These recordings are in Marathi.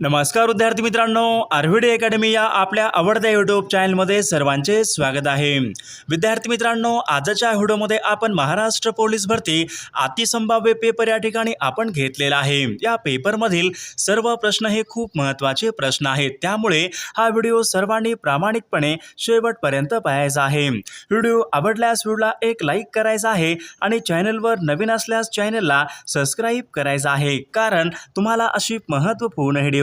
नमस्कार विद्यार्थी मित्रांनो आरव्हीडी अकॅडमी या आपल्या आवडत्या यूट्यूब चॅनलमध्ये सर्वांचे स्वागत आहे. विद्यार्थी मित्रांनो आजच्या व्हिडिओमध्ये आपण महाराष्ट्र पोलीस भरती अतिसंभाव्य पेपर या ठिकाणी आपण घेतलेला आहे. या पेपरमधील सर्व प्रश्न हे खूप महत्त्वाचे प्रश्न आहेत. त्यामुळे हा व्हिडिओ सर्वांनी प्रामाणिकपणे शेवटपर्यंत पाहायचा आहे. व्हिडिओ आवडल्यास व्हिडिओला एक लाईक करायचा आहे आणि चॅनलवर नवीन असल्यास चॅनलला सबस्क्राईब करायचं आहे. कारण तुम्हाला अशी महत्त्वपूर्ण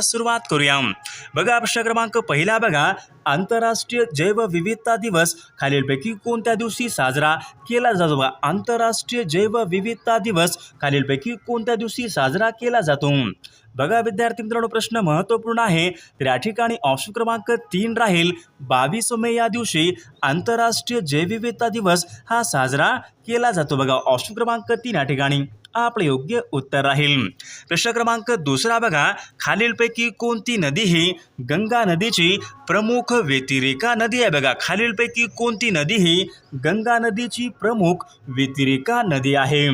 सुरुवात करूया बघा प्रश्न क्रमांक पहिला बघा. आंतरराष्ट्रीय जैवविविधता दिवस खालीलपैकी कोणत्या दिवशी साजरा केला जातो? बघा आंतरराष्ट्रीय जैवविविधता दिवस खालीलपैकी कोणत्या दिवशी साजरा केला जातो? बघा विद्यार्थी मित्रांनो प्रश्न महत्त्वपूर्ण आहे. तर या ठिकाणी ऑप्शन क्रमांक तीन राहील. बावीस मे या दिवशी आंतरराष्ट्रीय जैवविविधता दिवस हा साजरा केला जातो. बघा ऑप्शन क्रमांक तीन या ठिकाणी. आपलं योग्य उत्तर राहील. प्रश्न क्रमांक दुसरा बघा. खालीलपैकी कोणती नदी ही गंगा नदीची प्रमुख व्यतिरेका नदी आहे बघा. खालीलपैकी कोणती नदी ही गंगा नदीची प्रमुख व्यतिरेका नदी आहे?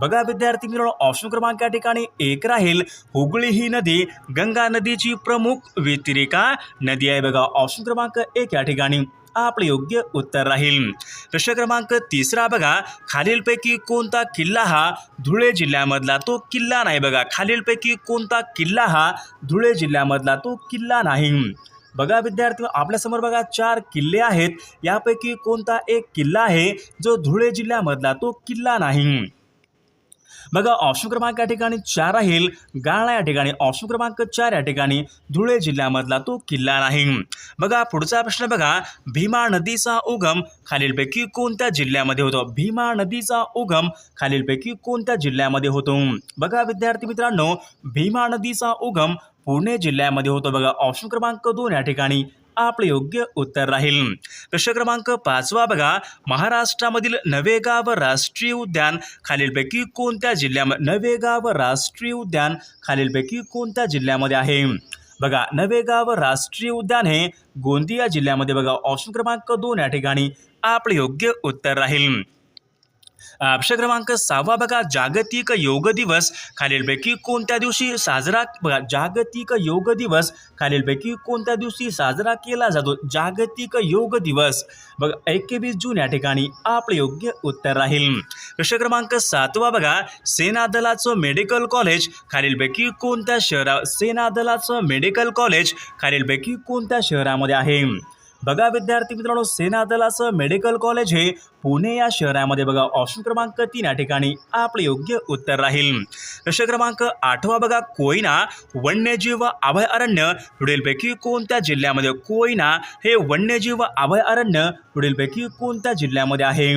बघा विद्यार्थी मित्रांनो ऑप्शन क्रमांक या ठिकाणी एक राहील. हुगळी ही नदी गंगा नदीची प्रमुख व्यतिरेका नदी आहे बघा. ऑप्शन क्रमांक एक या ठिकाणी. आपलं योग्य उत्तर राहील. प्रश्न क्रमांक तिसरा बघा. खालीलपैकी कोणता किल्ला हा धुळे जिल्ह्यामधला तो किल्ला नाही बघा. खालीलपैकी कोणता किल्ला हा धुळे जिल्ह्यामधला तो किल्ला नाही. बघा विद्यार्थी आपल्यासमोर बघा चार किल्ले आहेत. यापैकी कोणता एक किल्ला आहे जो धुळे जिल्ह्यामधला तो किल्ला नाही. बघा ऑप्शन क्रमांक या ठिकाणी चार राहील. गाळा या ठिकाणी ऑप्शन क्रमांक चार या ठिकाणी धुळे जिल्ह्यामधला तो किल्ला नाही. बघा पुढचा प्रश्न बघा. भीमा नदीचा उगम खालीलपैकी कोणत्या जिल्ह्यामध्ये होतो? भीमा नदीचा उगम खालीलपैकी कोणत्या जिल्ह्यामध्ये होतो? बघा विद्यार्थी मित्रांनो भीमा नदीचा उगम पुणे जिल्ह्यामध्ये होतो. बघा ऑप्शन क्रमांक दोन या ठिकाणी आपलं योग्य उत्तर राहील. प्रश्न क्रमांक पाचवा बघा. महाराष्ट्रामधील नवेगाव राष्ट्रीय उद्यान खालीलपैकी कोणत्या जिल्ह्यामध्ये नवेगाव राष्ट्रीय उद्यान खालीलपैकी कोणत्या जिल्ह्यामध्ये आहे? बघा नवेगाव राष्ट्रीय उद्यान हे गोंदिया जिल्ह्यामध्ये बघा. ऑप्शन क्रमांक दोन या ठिकाणी आपलं योग्य उत्तर राहील. प्रश्न क्रमांक सहावा बघा जागतिक योग दिवस. खालीलपैकी कोणत्या दिवशी साजरा बघा जागतिक योग दिवस. खालीलपैकी कोणत्या दिवशी साजरा केला जातो? जागतिक योग दिवस. बघा एकवीस जून या ठिकाणी आपलं योग्य उत्तर राहील. प्रश्न क्रमांक सातवा बघा सेना दलाचं मेडिकल कॉलेज. खालीलपैकी कोणत्या शहरा सेना दलाचं मेडिकल कॉलेज. खालीलपैकी कोणत्या शहरामध्ये आहे? बघा विद्यार्थी मित्रांनो सेना दलाचं मेडिकल कॉलेज हे पुणे या शहरामध्ये बघा ऑप्शन क्रमांक तीन या ठिकाणी आपलं योग्य उत्तर राहील. प्रश्न क्रमांक आठवा बघा कोयना वन्यजीव अभयारण्य पुढीलपैकी कोणत्या जिल्ह्यामध्ये कोयना हे वन्यजीव अभयारण्य पुढीलपैकी कोणत्या जिल्ह्यामध्ये आहे?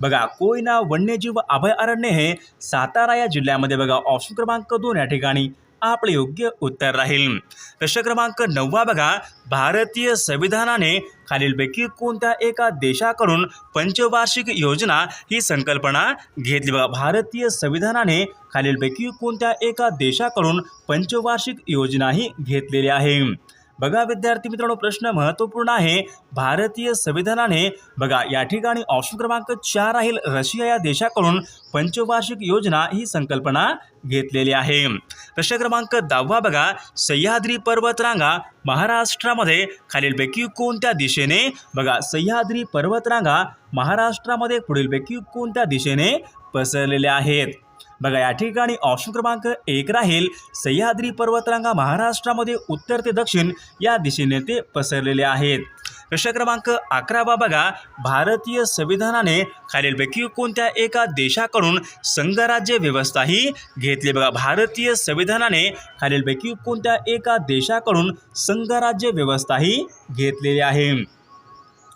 बघा कोयना वन्यजीव अभयारण्य हे सातारा या जिल्ह्यामध्ये बघा ऑप्शन क्रमांक दोन या ठिकाणी आपले योग्य उत्तर राहील. प्रश्न क्रमांक नववा बघा. भारतीय संविधानाने खालीलपैकी कोणत्या एका देशाकडून पंचवार्षिक योजना ही संकल्पना घेतली बघा. भारतीय संविधानाने खालीलपैकी कोणत्या एका देशाकडून पंचवार्षिक योजना ही घेतलेली आहे? बघा विद्यार्थी मित्रांनो प्रश्न महत्त्वपूर्ण आहे. भारतीय संविधानाने बघा या ठिकाणी ऑप्शन क्रमांक चार राहील. रशिया या देशाकडून पंचवार्षिक योजना ही संकल्पना घेतलेली आहे. प्रश्न क्रमांक दहावा बघा. सह्याद्री पर्वतरांगा महाराष्ट्रामध्ये खालीलपैकी कोणत्या दिशेने? बघा सह्याद्री पर्वतरांगा महाराष्ट्रामध्ये पुढीलपैकी कोणत्या दिशेने पसरलेल्या आहेत? बघा या ठिकाणी ऑप्शन क्रमांक एक राहील. सह्याद्री पर्वतरांगा महाराष्ट्रामध्ये उत्तर ते दक्षिण या दिशेने ते पसरलेले आहेत. प्रश्न क्रमांक अकरा बा बघा. भारतीय संविधानाने खालीलपैकी कोणत्या एका देशाकडून संघराज्य व्यवस्था ही घेतली? बघा भारतीय संविधानाने खालीलपैकी कोणत्या एका देशाकडून संघराज्य व्यवस्था ही घेतलेली आहे?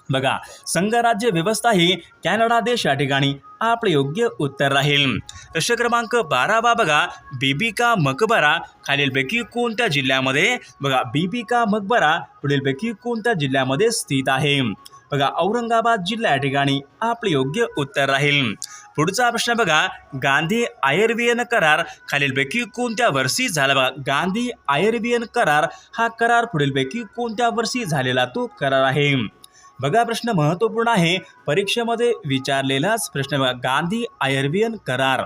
बघा संघराज्य व्यवस्था ही कॅनडा देश या ठिकाणी आपले योग्य उत्तर राहील. प्रश्न क्रमांक बारावा बघा बीबिका मकबरा खालीलपैकी कोणत्या जिल्ह्यामध्ये? बघा बीबिका मकबरा पुढीलपैकी कोणत्या जिल्ह्यामध्ये स्थित आहे? बघा औरंगाबाद जिल्हा या ठिकाणी आपले योग्य उत्तर राहील. पुढचा प्रश्न बघा गांधी आयर्वियन करार खालीलपैकी कोणत्या वर्षी झाला? बघा गांधी आयर्वियन करार हा करार पुढीलपैकी कोणत्या वर्षी झालेला तो करार आहे? बघा प्रश्न महत्त्वपूर्ण आहे. परीक्षेमध्ये विचारलेलाच प्रश्न बघा गांधी आयर्वियन करार.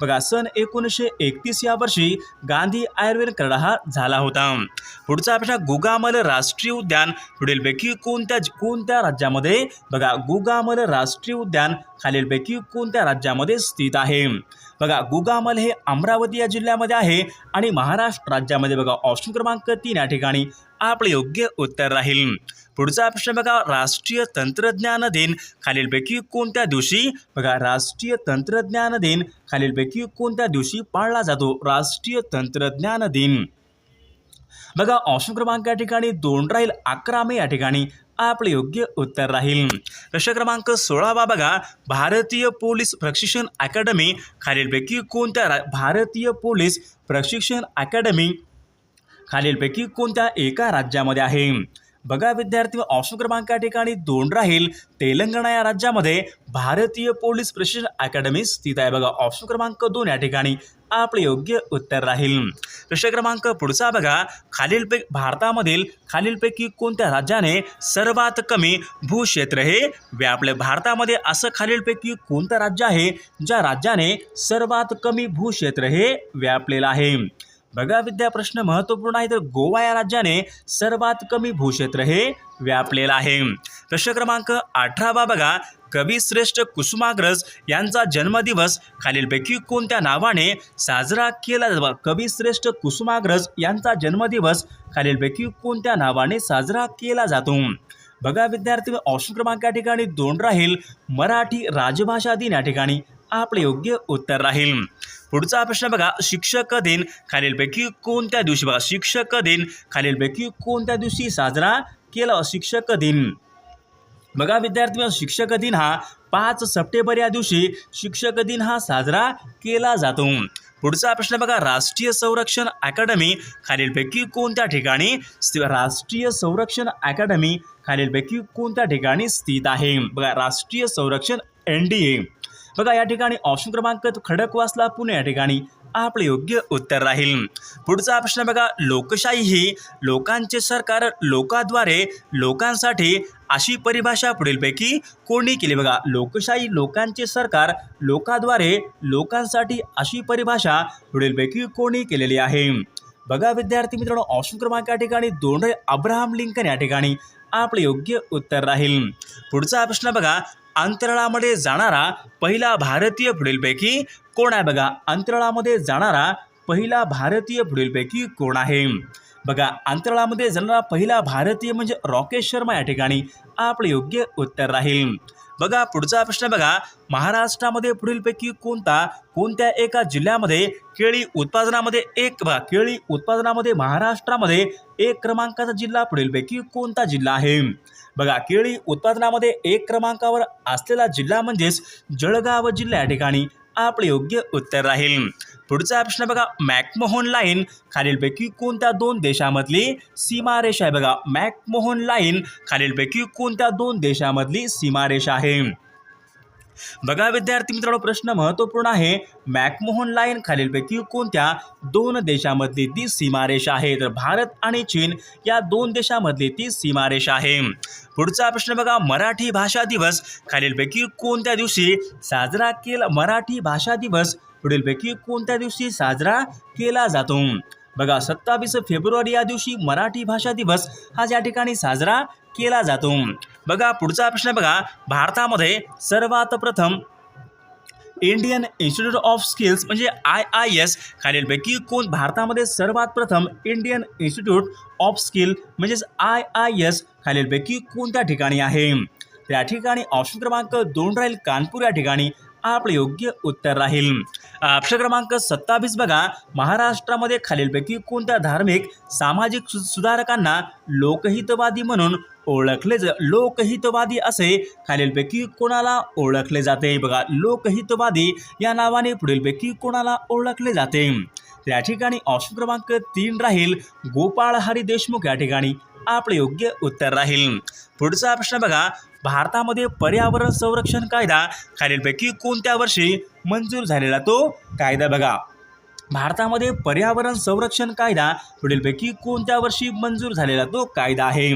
बघा सन एकोणीसशे एकतीस या वर्षी गांधी आयुर्वेद करार हा झाला होता. पुढचा प्रश्न गुगामल राष्ट्रीय उद्यान पुढीलपैकी कोणत्या कोणत्या राज्यामध्ये बघा गुगामल राष्ट्रीय उद्यान खालीलपैकी कोणत्या राज्यामध्ये स्थित आहे? बघा गुगामल हे अमरावती या जिल्ह्यामध्ये आहे आणि महाराष्ट्र राज्यामध्ये बघा ऑप्शन क्रमांक तीन या ठिकाणी आपले योग्य उत्तर राहील. पुढचा प्रश्न बघा राष्ट्रीय तंत्रज्ञान दिन खालीलपैकी कोणत्या दिवशी बघा राष्ट्रीय तंत्रज्ञान दिन खालीलपैकी कोणत्या दिवशी पाळला जातो? राष्ट्रीय तंत्रज्ञान दिन. बघा ऑप्शन क्रमांक या ठिकाणी दोन राहील अकरा मे या ठिकाणी. आपले योग्य उत्तर राहील. प्रश्न क्रमांक सोळावा बघा. भारतीय पोलीस प्रशिक्षण अकॅडमी खालीलपैकी कोणत्या रा भारतीय पोलीस प्रशिक्षण अकॅडमी खालीलपैकी कोणत्या एका राज्यामध्ये आहे? बघा विद्यार्थी ऑप्शन क्रमांक या ठिकाणी दोन राहील. तेलंगणा या राज्यामध्ये भारतीय पोलीस प्रशिक्षण अकॅडमी स्थित आहे. बघा ऑप्शन क्रमांक दोन या ठिकाणी. आपले योग्य उत्तर राहील. प्रश्न क्रमांक पुढचा बघा. खालीलपैकी भारतामधील खालीलपैकी कोणत्या राज्याने सर्वात कमी भूक्षेत्र हे व्यापले भारतामध्ये असं खालीलपैकी कोणतं राज्य आहे? ज्या राज्याने सर्वात कमी भूक्षेत्र हे व्यापलेलं आहे. बघा विद्या प्रश्न महत्त्वपूर्ण आहे. तर गोवा या राज्याने सर्वात कमी भूक्षेत्र हे व्यापलेलं आहे. प्रश्न क्रमांक अठरावा बघा. कविश्रेष्ठ कुसुमाग्रज यांचा जन्मदिवस. खालीलपैकी कोणत्या नावाने साजरा केला जातो? कविश्रेष्ठ कुसुमाग्रज यांचा जन्मदिवस. खालीलपैकी कोणत्या नावाने साजरा केला जातो? बघा विद्यार्थी ऑप्शन क्रमांक या ठिकाणी दोन राहील. मराठी राजभाषा दिन या ठिकाणी आपले योग्य उत्तर राहील. पुढचा प्रश्न बघा. शिक्षक दिन खालीलपैकी कोणत्या दिवशी बघा? शिक्षक दिन खालीलपैकी कोणत्या दिवशी साजरा केला? शिक्षक दिन. बघा विद्यार्थी शिक्षक दिन हा पाच सप्टेंबर या दिवशी शिक्षक दिन हा साजरा केला जातो. पुढचा प्रश्न बघा. राष्ट्रीय संरक्षण अकॅडमी खालीलपैकी कोणत्या ठिकाणी राष्ट्रीय संरक्षण अकॅडमी खालीलपैकी कोणत्या ठिकाणी स्थित आहे? बघा राष्ट्रीय संरक्षण एन डी ए. बघा या ठिकाणी ऑप्शन क्रमांक खडकवासला पुणे या ठिकाणी आपले योग्य उत्तर राहील. पुढचा प्रश्न बघा लोकशाही ही लोकांचे सरकार लोकाद्वारे लोकांसाठी अशी परिभाषा पुढीलपैकी कोणी केली? बघा लोकशाही लोकांचे सरकार लोकाद्वारे लोकांसाठी अशी परिभाषा पुढीलपैकी कोणी केलेली आहे? बघा विद्यार्थी मित्रांनो ऑप्शन क्रमांक या ठिकाणी दोन अब्राहम लिंकन या ठिकाणी आपले योग्य उत्तर राहील. पुढचा प्रश्न बघा अंतराळामध्ये जाणारा पहिला भारतीय पुढीलपैकी कोण आहे? बघा अंतराळामध्ये जाणारा पहिला भारतीय पुढीलपैकी कोण आहे? बघा अंतराळामध्ये जाणारा पहिला भारतीय म्हणजे रॉकेश शर्मा या ठिकाणी आपले योग्य उत्तर राहील. बघा पुढचा प्रश्न बघा. महाराष्ट्रामध्ये पुढीलपैकी कोणता? कोणत्या एका जिल्ह्यामध्ये केळी उत्पादनामध्ये एक बघा केळी उत्पादनामध्ये महाराष्ट्रामध्ये एक क्रमांकाचा जिल्हा पुढीलपैकी कोणता जिल्हा आहे? बघा केळी उत्पादनामध्ये एक क्रमांकावर असलेला जिल्हा म्हणजेच जळगाव जिल्हा या ठिकाणी आपले योग्य उत्तर राहील. पुढचा प्रश्न बघा मॅकमोहन लाईन खालीलपैकी कोणत्या दोन देशामधली सीमारेषा आहे? बघा मॅकमोहन लाईन खालीलपैकी कोणत्या दोन देशामधली सीमारेषा आहे? बघा विद्यार्थी मित्रांनो प्रश्न महत्त्वपूर्ण आहे. मॅकमोहन लाईन खालीलपैकी कोणत्या दोन देशामधली ती सीमारेषा आहे? तर भारत आणि चीन या दोन देशामधली ती सीमारेषा आहे. पुढचा प्रश्न बघा मराठी भाषा दिवस खालीलपैकी कोणत्या दिवशी साजरा केला? मराठी भाषा दिवस पुढीलपैकी कोणत्या दिवशी साजरा केला जातो? बघा सत्तावीस फेब्रुवारी या दिवशी मराठी भाषा दिवस हा या ठिकाणी साजरा केला जातो. बघा पुढचा प्रश्न बघा. भारतामध्ये सर्वात प्रथम इंडियन इन्स्टिट्यूट ऑफ स्किल्स म्हणजे आय आय एस खालीलपैकी कोण? भारतामध्ये सर्वात प्रथम इंडियन इन्स्टिट्यूट ऑफ स्किल म्हणजेच आय आय एस खालीलपैकी कोणत्या ठिकाणी आहे? त्या ठिकाणी ऑप्शन क्रमांक दोन राहील. कानपूर या ठिकाणी आपले योग्य उत्तर राहील. अक्षर क्रमांक सत्तावीस बघा. महाराष्ट्रामध्ये खालीलपैकी कोणत्या धार्मिक सामाजिक सु सुधारकांना लोकहितवादी म्हणून ओळखले ज लोकहितवादी असे खालीलपैकी कोणाला ओळखले जाते? बघा लोकहितवादी या नावाने पुढीलपैकी कोणाला ओळखले जाते? या ठिकाणी ऑप्शन क्रमांक तीन राहील. गोपाळ हरी देशमुख या ठिकाणी. आपले योग्य उत्तर राहील. पुढचा प्रश्न बघा. भारतामध्ये पर्यावरण संरक्षण कायदा खालीलपैकी कोणत्या वर्षी मंजूर झालेला तो कायदा बघा. भारतामध्ये पर्यावरण संरक्षण कायदा पुढीलपैकी कोणत्या वर्षी मंजूर झालेला तो कायदा आहे?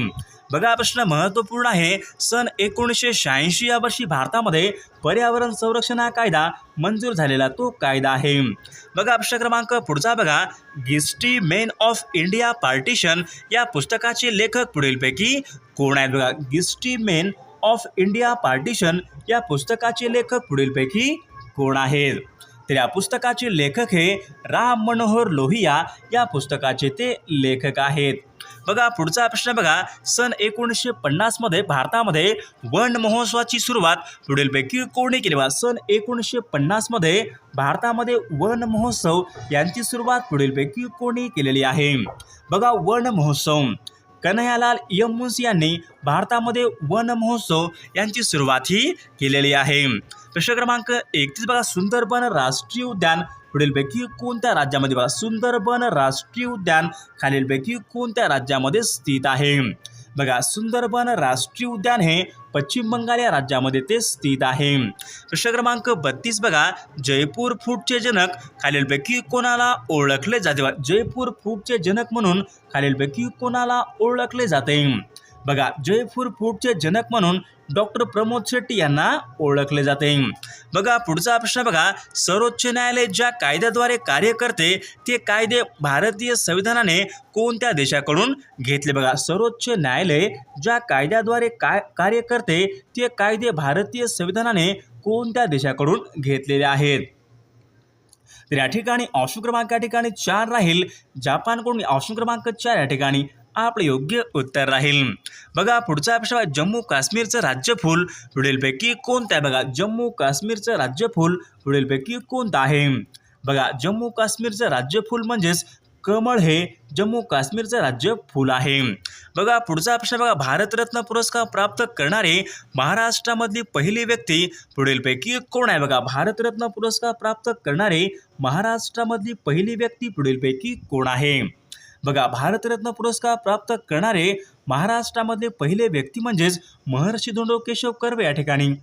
बघा प्रश्न महत्त्वपूर्ण आहे. सन एकोणीसशे शहाऐंशी या वर्षी भारतामध्ये पर्यावरण संरक्षण हा कायदा मंजूर झालेला तो कायदा आहे. बघा प्रश्न क्रमांक पुढचा बघा. Guilty men of India partition या पुस्तकाचे लेखक पुढीलपैकी कोण आहेत बघा? Guilty men of India partition या पुस्तकाचे लेखक पुढीलपैकी कोण आहेत? तर या पुस्तकाचे लेखक हे राम मनोहर लोहिया या पुस्तकाचे ते लेखक आहेत. बघा पुढचा प्रश्न बघा. सन एकोणीसशे पन्नासमध्ये भारतामध्ये वन महोत्सवाची सुरुवात पुढीलपैकी कोणी केली? बघा सन एकोणीसशे पन्नासमध्ये भारतामध्ये वन महोत्सव यांची सुरुवात पुढीलपैकी कोणी केलेली आहे? बघा वन महोत्सव. कन्हैयालाल मुन्सी यांनी भारतामध्ये वन महोत्सव यांची सुरुवातही केलेली आहे. प्रश्न क्रमांक एकतीस बघा सुंदरबन राष्ट्रीय उद्यान. पुढीलपैकी कोणत्या राज्यामध्ये बघा सुंदरबन राष्ट्रीय उद्यान खालीलपैकी कोणत्या राज्यामध्ये स्थित आहे? बघा सुंदरबन राष्ट्रीय उद्यान हे पश्चिम बंगाल या राज्यामध्ये ते स्थित आहे. प्रश्न क्रमांक बत्तीस बघा जयपूर फूटचे जनक खालीलपैकी कोणाला ओळखले जाते? जयपूर फूटचे जनक म्हणून खालीलपैकी कोणाला ओळखले जाते? बघा जयपूर फूडचे जनक म्हणून डॉक्टर प्रमोद शेट्टी यांना ओळखले जाते. बघा पुढचा प्रश्न बघा. सर्वोच्च न्यायालय ज्या कायद्याद्वारे कार्य करते ते कायदे भारतीय संविधानाने कोणत्या देशाकडून घेतले? बघा सर्वोच्च न्यायालय ज्या कायद्याद्वारे काय कार्य करते ते कायदे भारतीय संविधानाने कोणत्या देशाकडून घेतलेले आहेत? तर या ठिकाणी ऑप्शन क्रमांक या ठिकाणी चार राहील. जापानकडून ऑप्शन क्रमांक चार या ठिकाणी. आपलं योग्य उत्तर राहील. बघा पुढचा ऑप्शन आहे, जम्मू काश्मीरचं राज्यफूल पुढीलपैकी कोणतं आहे? बघा जम्मू काश्मीरचं राज्यफूल पुढीलपैकी कोणतं आहे? बघा जम्मू काश्मीरचं राज्यफूल म्हणजेच कमळ हे जम्मू काश्मीरचं राज्य फुल आहे. बघा पुढचा प्रश्न बघा भारतरत्न पुरस्कार प्राप्त करणारे महाराष्ट्रामधली पहिली व्यक्ती पुढीलपैकी कोण आहे? बघा भारतरत्न पुरस्कार प्राप्त करणारे महाराष्ट्रामधली पहिली व्यक्ती पुढीलपैकी कोण आहे? बघा भारतरत्न पुरस्कार प्राप्त करणारे महाराष्ट्रामधले पहिले व्यक्ती म्हणजेच महर्षी धोंडो केशव कर्वे या ठिकाणी.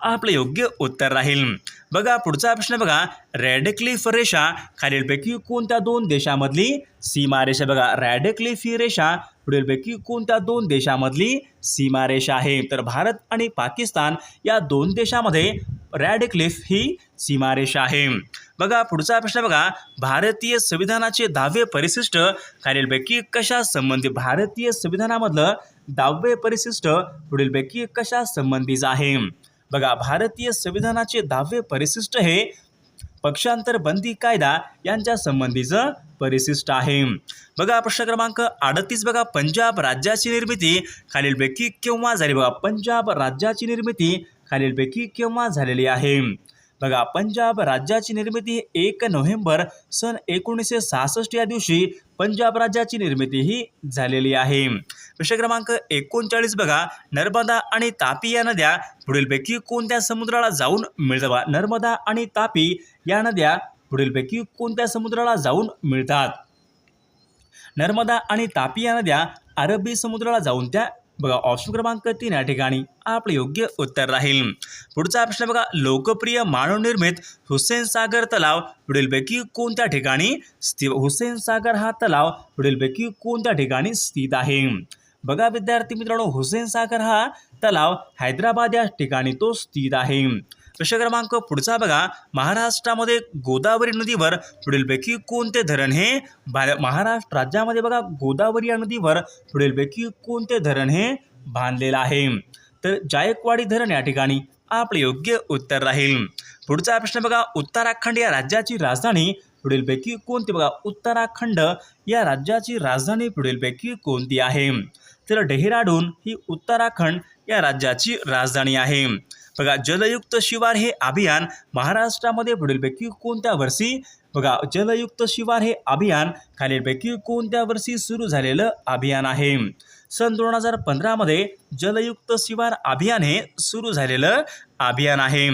आपलं योग्य उत्तर राहील. बघा पुढचा प्रश्न बघा. रॅडक्लिफ रेषा खालीलपैकी कोणत्या दोन देशामधली सीमारेषा? बघा रॅडक्लिफ ही रेषा पुढीलपैकी कोणत्या दोन देशामधली सीमारेषा आहे? तर भारत आणि पाकिस्तान या दोन देशामध्ये रॅडक्लिफ ही सीमारेषा आहे. बघा पुढचा प्रश्न बघा. भारतीय संविधानाचे दहावे परिशिष्ट खालीलपैकी कशा संबंधी? भारतीय संविधानामधलं दहावे परिशिष्ट पुढीलपैकी कशा संबंधीचं आहे? बघा भारतीय संविधानाचे दहावे परिशिष्ट हे पक्षांतर बंदी कायदा यांच्या संबंधीचं परिशिष्ट आहे. बघा प्रश्न क्रमांक अडतीस बघा. पंजाब राज्याची निर्मिती खालीलपैकी केव्हा झाली? बघा पंजाब राज्याची निर्मिती खालीलपैकी केव्हा झालेली आहे? बघा पंजाब राज्याची निर्मिती एक नोव्हेंबर सन एकोणीसशे सहासष्ट या दिवशी पंजाब राज्याची निर्मिती ही झालेली आहे. प्रश्न क्रमांक एकोणचाळीस बघा नर्मदा आणि तापी या नद्या पुढीलपैकी कोणत्या समुद्राला जाऊन मिळतात? नर्मदा आणि तापी या नद्या पुढीलपैकी कोणत्या समुद्राला जाऊन मिळतात? नर्मदा आणि तापी या नद्या अरबी समुद्राला जाऊन त्या बघा ऑप्शन क्रमांक तीन या ठिकाणी आपलं योग्य उत्तर राहील. पुढचा प्रश्न बघा लोकप्रिय मानवनिर्मित हुसेन सागर तलाव. पुढीलपैकी कोणत्या ठिकाणी स्थित हुसेन सागर हा तलाव पुढीलपैकी कोणत्या ठिकाणी स्थित आहे? बघा विद्यार्थी मित्रांनो हुसेन सागर हा तलाव हैदराबाद या ठिकाणी तो स्थित आहे. प्रश्न क्रमांक पुढचा बघा. महाराष्ट्रामध्ये गोदावरी नदीवर पुढीलपैकी कोणते धरण हे? भा- महाराष्ट्र राज्यामध्ये बघा गोदावरी या नदीवर पुढीलपैकी कोणते धरण हे बांधलेलं आहे? तर जायकवाडी धरण या ठिकाणी आपले योग्य उत्तर राहील. पुढचा प्रश्न बघा उत्तराखंड या राज्याची राजधानी पुढीलपैकी कोणती? बघा उत्तराखंड या राज्याची राजधानी पुढीलपैकी कोणती आहे? तर डेहराडून ही उत्तराखंड या राज्याची राजधानी आहे. बघा जलयुक्त शिवार हे अभियान महाराष्ट्रामध्ये पुढीलपैकी कोणत्या वर्षी? बघा जलयुक्त शिवार हे अभियान खालीलपैकी कोणत्या वर्षी सुरू झालेलं अभियान आहे? सन दोन हजार पंधरामध्ये जलयुक्त शिवार अभियान हे सुरू झालेलं अभियान आहे.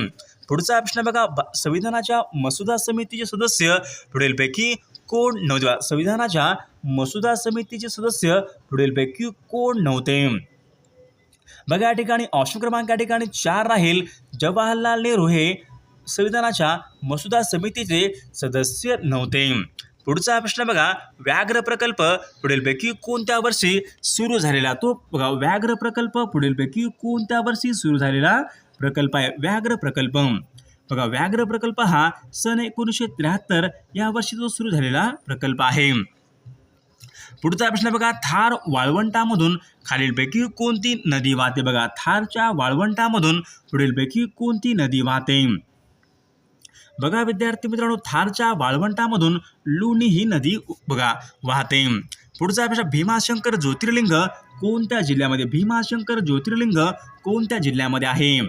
पुढचा प्रश्न बघा संविधानाच्या मसुदा समितीचे सदस्य पुढीलपैकी कोण नव्हते? संविधानाच्या मसुदा समितीचे सदस्य पुढीलपैकी कोण नव्हते? बघा या ठिकाणी ऑप्शन क्रमांक या ठिकाणी चार राहील. जवाहरलाल नेहरू हे संविधानाच्या मसुदा समितीचे सदस्य नव्हते. पुढचा प्रश्न बघा व्याघ्र प्रकल्प पुढीलपैकी कोणत्या वर्षी सुरू झालेला? तो बघा व्याघ्र प्रकल्प पुढीलपैकी कोणत्या वर्षी सुरू झालेला प्रकल्प आहे? व्याघ्र प्रकल्प. बघा व्याघ्र प्रकल्प हा सन एकोणीसशे त्र्याहत्तर या वर्षी जो सुरू झालेला प्रकल्प आहे. पुढचा प्रश्न बघा थार वाळवंटामधून खालीलपैकी कोणती नदी वाहते? बघा थारच्या वाळवंटामधून पुढीलपैकी कोणती नदी वाहते? बघा विद्यार्थी मित्रांनो थारच्या वाळवंटामधून लुणी ही नदी बघा वाहते. पुढचा प्रश्न भीमाशंकर ज्योतिर्लिंग कोणत्या जिल्ह्यामध्ये? भीमाशंकर ज्योतिर्लिंग कोणत्या जिल्ह्यामध्ये आहे?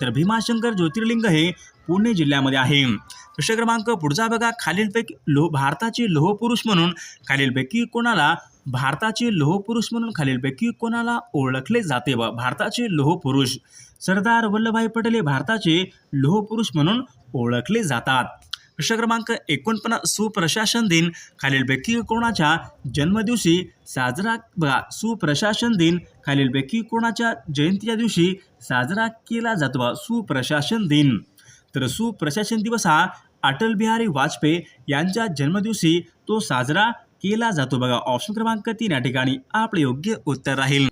तर भीमाशंकर ज्योतिर्लिंग हे पुणे जिल्ह्यामध्ये आहे. प्रश्न क्रमांक पुढचा बघा. खालीलपैकी लोह भारताचे लोहपुरुष म्हणून खालीलपैकी कोणाला भारताचे लोहपुरुष म्हणून खालीलपैकी कोणाला ओळखले जाते? व भारताचे लोहपुरुष. सरदार वल्लभभाई पटेल हे भारताचे लोहपुरुष म्हणून ओळखले जातात. प्रश्न क्रमांक एकोणपन्नास सुप्रशासन दिन. खालीलपैकी कोणाच्या जन्मदिवशी साजरा बघा सुप्रशासन दिन. खालीलपैकी कोणाच्या जयंतीच्या दिवशी साजरा केला जातो? बा सुप्रशासन दिन. तर सुप्रशासन दिवस हा अटल बिहारी वाजपेयी यांच्या जन्मदिवशी तो साजरा केला जातो. बघा ऑप्शन क्रमांक तीन या ठिकाणी आपले योग्य उत्तर राहील.